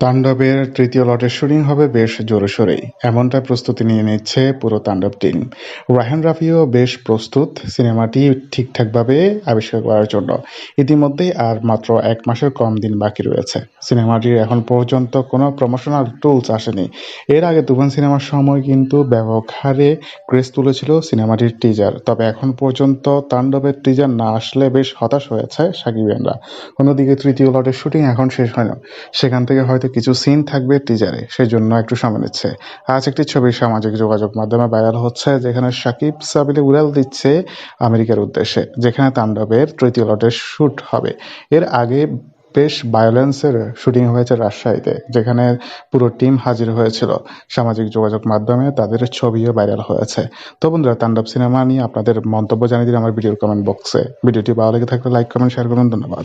তাণ্ডবের তৃতীয় লটের শুটিং হবে বেশ জোরে জোরেশোরেই এমনটা প্রস্তুতি নিয়ে নিচ্ছে পুরো তাণ্ডব টিম। রায়হান রাফিও বেশ প্রস্তুত সিনেমাটি ঠিকঠাকভাবে আবিষ্কার করার জন্য। ইতিমধ্যেই আর মাত্র এক মাসের কম দিন বাকি রয়েছে। সিনেমাটির এখন পর্যন্ত কোনো প্রমোশনাল টুলস আসেনি। এর আগে তুফান সিনেমার সময় কিন্তু ব্যাপক হারে ক্রেজ তুলেছিল সিনেমাটির টিজার তবে এখন পর্যন্ত তাণ্ডবের টিজার না আসলে বেশ হতাশ হয়েছে সাকিবিয়ানরা অন্যদিকে তৃতীয় লটের শুটিং এখন শেষ হয় না সেখান থেকে হয়তো কিছু সিন থাকবে টিজারে সেজন্য একটু সময় নিচ্ছে। আজ একটি ছবি সামাজিক যোগাযোগ মাধ্যমে ভাইরাল হচ্ছে, যেখানে সাকিব সাবিলে উড়াল দিচ্ছে আমেরিকার উদ্দেশ্যে, যেখানে তাণ্ডবের তৃতীয় লটের শ্যুট হবে। এর আগে বেশ ভায়োলেন্সের শুটিং হয়েছে রাজশাহীতে, যেখানে পুরো টিম হাজির হয়েছিল। সামাজিক যোগাযোগ মাধ্যমে তাদের ছবিও ভাইরাল হয়েছে। তো বন্ধুরা, তাণ্ডব সিনেমা নিয়ে আপনাদের মন্তব্য জানিয়ে দিন আমার ভিডিওর কমেন্ট বক্সে ভিডিওটি ভালো লেগে থাকলে লাইক কমেন্ট শেয়ার করুন। ধন্যবাদ।